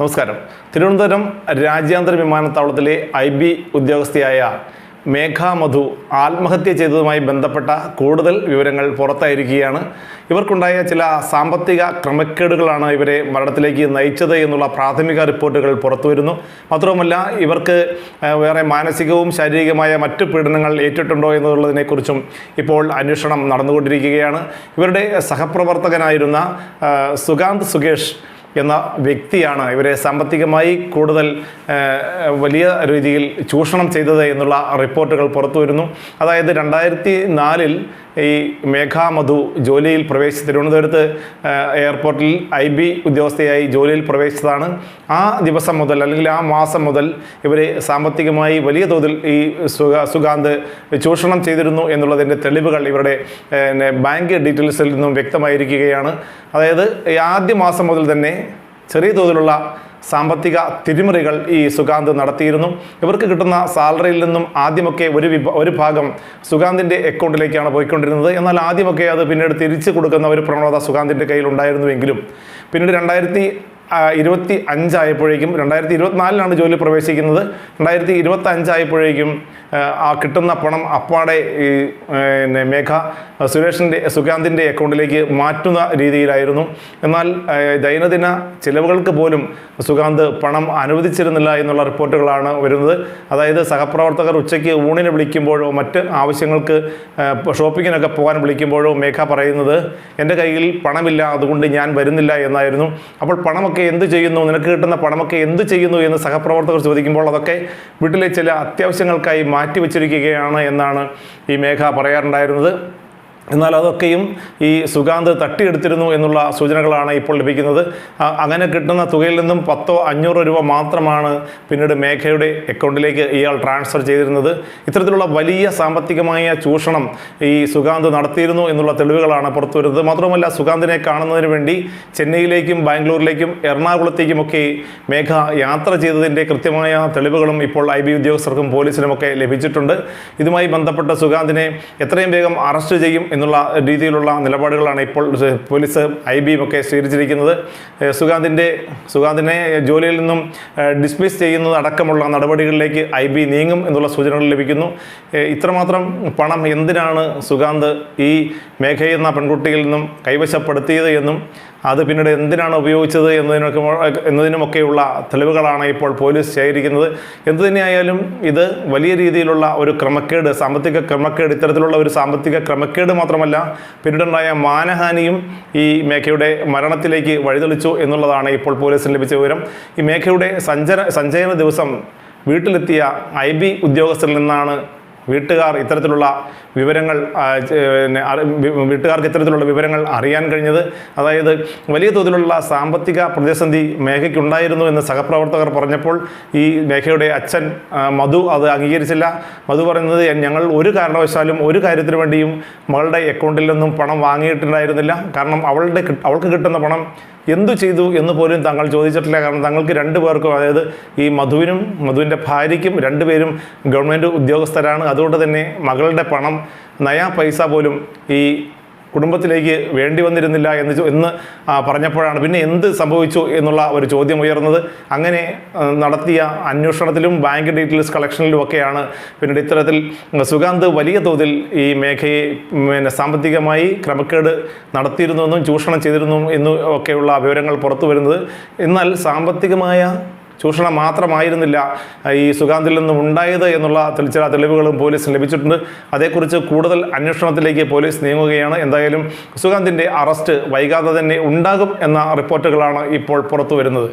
നമസ്കാരം. തിരുവനന്തപുരം രാജ്യാന്തര വിമാനത്താവളത്തിലെ ഐ ബി ഉദ്യോഗസ്ഥയായ മേഘ മധു ആത്മഹത്യ ചെയ്തതുമായി ബന്ധപ്പെട്ട കൂടുതൽ വിവരങ്ങൾ പുറത്തായിരിക്കുകയാണ്. ഇവർക്കുണ്ടായ ചില സാമ്പത്തിക ക്രമക്കേടുകളാണ് ഇവരെ മരണത്തിലേക്ക് നയിച്ചത് എന്നുള്ള പ്രാഥമിക റിപ്പോർട്ടുകൾ പുറത്തുവരുന്നു. മാത്രവുമല്ല ഇവർക്ക് വേറെ മാനസികവും ശാരീരികമായ മറ്റു പീഡനങ്ങൾ ഏറ്റിട്ടുണ്ടോ എന്നുള്ളതിനെക്കുറിച്ചും ഇപ്പോൾ അന്വേഷണം നടന്നുകൊണ്ടിരിക്കുകയാണ്. ഇവരുടെ സഹപ്രവർത്തകനായിരുന്ന സുഗാന്ത് സുകേഷ് എന്ന വ്യക്തിയാണ് ഇവരെ സാമ്പത്തികമായി കൂടുതൽ വലിയ രീതിയിൽ ചൂഷണം ചെയ്തത് എന്നുള്ള റിപ്പോർട്ടുകൾ പുറത്തു വരുന്നു അതായത് രണ്ടായിരത്തി നാലിൽ ഈ മേഘാമധു ജോലിയിൽ പ്രവേശിച്ച് തിരുവനന്തപുരത്ത് എയർപോർട്ടിൽ ഐ ബി ഉദ്യോഗസ്ഥയായി ജോലിയിൽ പ്രവേശിച്ചതാണ്. ആ ദിവസം മുതൽ അല്ലെങ്കിൽ ആ മാസം മുതൽ ഇവരെ സാമ്പത്തികമായി വലിയ തോതിൽ ഈ സുഖ സുഗാന്ത് ചൂഷണം ചെയ്തിരുന്നു എന്നുള്ളതിന്റെ തെളിവുകൾ ഇവരുടെ ബാങ്ക് ഡീറ്റെയിൽസിൽ നിന്നും വ്യക്തമായിരിക്കുകയാണ്. അതായത് ആദ്യ മാസം മുതൽ തന്നെ ചെറിയ തോതിലുള്ള സാമ്പത്തിക തിരിമറികൾ ഈ സുഗാന്ത് നടത്തിയിരുന്നു. ഇവർക്ക് കിട്ടുന്ന സാലറിയിൽ നിന്നും ആദ്യമൊക്കെ ഒരു ഒരു ഭാഗം സുഗാന്തിന്റെ അക്കൗണ്ടിലേക്കാണ് പോയിക്കൊണ്ടിരുന്നത്. എന്നാൽ ആദ്യമൊക്കെ അത് പിന്നീട് തിരിച്ചു കൊടുക്കുന്ന ഒരു പ്രവണത സുഗാന്തിന്റെ കയ്യിൽ ഉണ്ടായിരുന്നുവെങ്കിലും പിന്നീട് രണ്ടായിരത്തി ഇരുപത്തി അഞ്ചായപ്പോഴേക്കും രണ്ടായിരത്തി ഇരുപത്തിനാലിലാണ് ജോലി പ്രവേശിക്കുന്നത്. രണ്ടായിരത്തി ഇരുപത്തി അഞ്ചായപ്പോഴേക്കും ആ, കിട്ടുന്ന പണം അപ്പാടെ ഈ പിന്നെ മേഘ സുരേഷിന്റെ സുഗാന്തിന്റെ അക്കൗണ്ടിലേക്ക് മാറ്റുന്ന രീതിയിലായിരുന്നു. എന്നാൽ ദൈനംദിന ചിലവുകൾക്ക് പോലും സുഗാന്ത് പണം അനുവദിച്ചിരുന്നില്ല എന്നുള്ള റിപ്പോർട്ടുകളാണ് വരുന്നത്. അതായത് സഹപ്രവർത്തകർ ഉച്ചയ്ക്ക് ഊണിന് വിളിക്കുമ്പോഴോ മറ്റ് ആവശ്യങ്ങൾക്ക് ഷോപ്പിങ്ങിനൊക്കെ പോകാൻ വിളിക്കുമ്പോഴോ മേഘ പറയുന്നത് എന്റെ കയ്യിൽ പണമില്ല അതുകൊണ്ട് ഞാൻ വരുന്നില്ല എന്നായിരുന്നു. അപ്പോൾ പണമൊക്കെ എന്ത് ചെയ്യുന്നു? നിനക്ക് കിട്ടുന്ന പണമൊക്കെ എന്ത് ചെയ്യുന്നു? എന്ന് സഹപ്രവർത്തകർ ചോദിക്കുമ്പോൾ അതൊക്കെ വീട്ടിലെ ചില അത്യാവശ്യങ്ങൾക്കായി മാറ്റിവെച്ചിരിക്കുകയാണ് എന്നാണ് ഈ മേഘ പറയാറുണ്ടായിരുന്നത്. എന്നാൽ അതൊക്കെയും ഈ സുഗാന്ത് തട്ടിയെടുത്തിരുന്നു എന്നുള്ള സൂചനകളാണ് ഇപ്പോൾ ലഭിക്കുന്നത്. അങ്ങനെ കിട്ടുന്ന തുകയിൽ നിന്നും പത്തോ അഞ്ഞൂറോ രൂപ മാത്രമാണ് പിന്നീട് മേഘയുടെ അക്കൗണ്ടിലേക്ക് ഇയാൾ ട്രാൻസ്ഫർ ചെയ്തിരുന്നത്. ഇത്തരത്തിലുള്ള വലിയ സാമ്പത്തികമായ ചൂഷണം ഈ സുഗാന്ത് നടത്തിയിരുന്നു എന്നുള്ള തെളിവുകളാണ് പുറത്തുവരുന്നത്. മാത്രമല്ല സുഗാന്തിനെ കാണുന്നതിന് വേണ്ടി ചെന്നൈയിലേക്കും ബാംഗ്ലൂരിലേക്കും എറണാകുളത്തേക്കുമൊക്കെ മേഘ യാത്ര ചെയ്തതിന്റെ കൃത്യമായ തെളിവുകളും ഇപ്പോൾ ഐ ബി ഉദ്യോഗസ്ഥർക്കും പോലീസിനുമൊക്കെ ലഭിച്ചിട്ടുണ്ട്. ഇതുമായി ബന്ധപ്പെട്ട സുഗാന്തിനെ എത്രയും വേഗം അറസ്റ്റ് ചെയ്യും എന്നുള്ള രീതിയിലുള്ള നിലപാടുകളാണ് ഇപ്പോൾ പോലീസ് ഐ ബിയും ഒക്കെ സ്വീകരിച്ചിരിക്കുന്നത്. സുഗാന്തിന്റെ സുഗാന്തിനെ ജോലിയിൽ നിന്നും ഡിസ്മിസ് ചെയ്യുന്നത് അടക്കമുള്ള നടപടികളിലേക്ക് ഐ ബി നീങ്ങും എന്നുള്ള സൂചനകൾ ലഭിക്കുന്നു. ഇത്രമാത്രം പണം എന്തിനാണ് സുഗാന്ത് ഈ മേഘ എന്ന പെൺകുട്ടിയിൽ നിന്നും കൈവശപ്പെടുത്തിയത് എന്നും അത് പിന്നീട് എന്തിനാണ് ഉപയോഗിച്ചത് എന്നതിനൊക്കെ എന്നതിനുമൊക്കെയുള്ള തെളിവുകളാണ് ഇപ്പോൾ പോലീസ് ശേഖരിക്കുന്നത്. എന്തു തന്നെയായാലും ഇത് വലിയ രീതിയിലുള്ള ഒരു ക്രമക്കേട് സാമ്പത്തിക ക്രമക്കേട് ഇത്തരത്തിലുള്ള ഒരു സാമ്പത്തിക ക്രമക്കേട് മാത്രമല്ല പിന്നീടുണ്ടായ മാനഹാനിയും ഈ മേഘയുടെ മരണത്തിലേക്ക് വഴിതെളിച്ചു എന്നുള്ളതാണ് ഇപ്പോൾ പോലീസിന് ലഭിച്ച വിവരം. ഈ മേഘയുടെ സഞ്ചര സഞ്ചയന ദിവസം വീട്ടിലെത്തിയ ഐ ബി ഉദ്യോഗസ്ഥരിൽ നിന്നാണ് വീട്ടുകാർ ഇത്തരത്തിലുള്ള വിവരങ്ങൾ വീട്ടുകാർക്ക് ഇത്തരത്തിലുള്ള വിവരങ്ങൾ അറിയാൻ കഴിഞ്ഞത് അതായത് വലിയ തോതിലുള്ള സാമ്പത്തിക പ്രതിസന്ധി മേഘയ്ക്കുണ്ടായിരുന്നു എന്ന് സഹപ്രവർത്തകർ പറഞ്ഞപ്പോൾ ഈ മേഘയുടെ അച്ഛൻ മധു അത് അംഗീകരിച്ചില്ല. മധു പറയുന്നത് ഞങ്ങൾ ഒരു കാരണവശാലും ഒരു കാര്യത്തിന് വേണ്ടിയും മകളുടെ അക്കൗണ്ടിൽ നിന്നും പണം വാങ്ങിയിട്ടുണ്ടായിരുന്നില്ല. കാരണം അവളുടെ അവൾക്ക് കിട്ടുന്ന പണം എന്തു ചെയ്തു എന്ന് പോലും തങ്ങൾ ചോദിച്ചിട്ടില്ല. കാരണം തങ്ങൾക്ക് രണ്ടു പേർക്കും അതായത് ഈ മധുവിനും മധുവിന്റെ ഭാര്യയ്ക്കും രണ്ടുപേരും ഗവൺമെന്റ് ഉദ്യോഗസ്ഥരാണ്. അതുകൊണ്ട് തന്നെ മകളുടെ പണം നയാ പൈസ പോലും ഈ കുടുംബത്തിലേക്ക് വേണ്ടി വന്നിരുന്നില്ല എന്ന് എന്ന് പറഞ്ഞപ്പോഴാണ് പിന്നെ എന്ത് സംഭവിച്ചു എന്നുള്ള ഒരു ചോദ്യം ഉയർന്നത്. അങ്ങനെ നടത്തിയ അന്വേഷണത്തിലും ബാങ്ക് ഡീറ്റെയിൽസ് കളക്ഷനിലും ഒക്കെയാണ് പിന്നീട് ഇത്തരത്തിൽ സുഗാന്ത് വലിയ തോതിൽ ഈ മേഖലയെ പിന്നെ സാമ്പത്തികമായി ക്രമക്കേട് നടത്തിയിരുന്നുവെന്നും ചൂഷണം ചെയ്തിരുന്നു എന്നും ഒക്കെയുള്ള വിവരങ്ങൾ പുറത്തു വരുന്നത് എന്നാൽ സാമ്പത്തികമായ ചൂഷണം മാത്രമായിരുന്നില്ല ഈ സുഗാന്തിൽ നിന്നും ഉണ്ടായത് എന്നുള്ള ചില തെളിവുകളും പോലീസിന് ലഭിച്ചിട്ടുണ്ട്. അതേക്കുറിച്ച് കൂടുതൽ അന്വേഷണത്തിലേക്ക് പോലീസ് നീങ്ങുകയാണ്. എന്തായാലും സുഗാന്തിന്റെ അറസ്റ്റ് വൈകാതെ തന്നെ ഉണ്ടാകും എന്ന റിപ്പോർട്ടുകളാണ് ഇപ്പോൾ പുറത്തു വരുന്നത്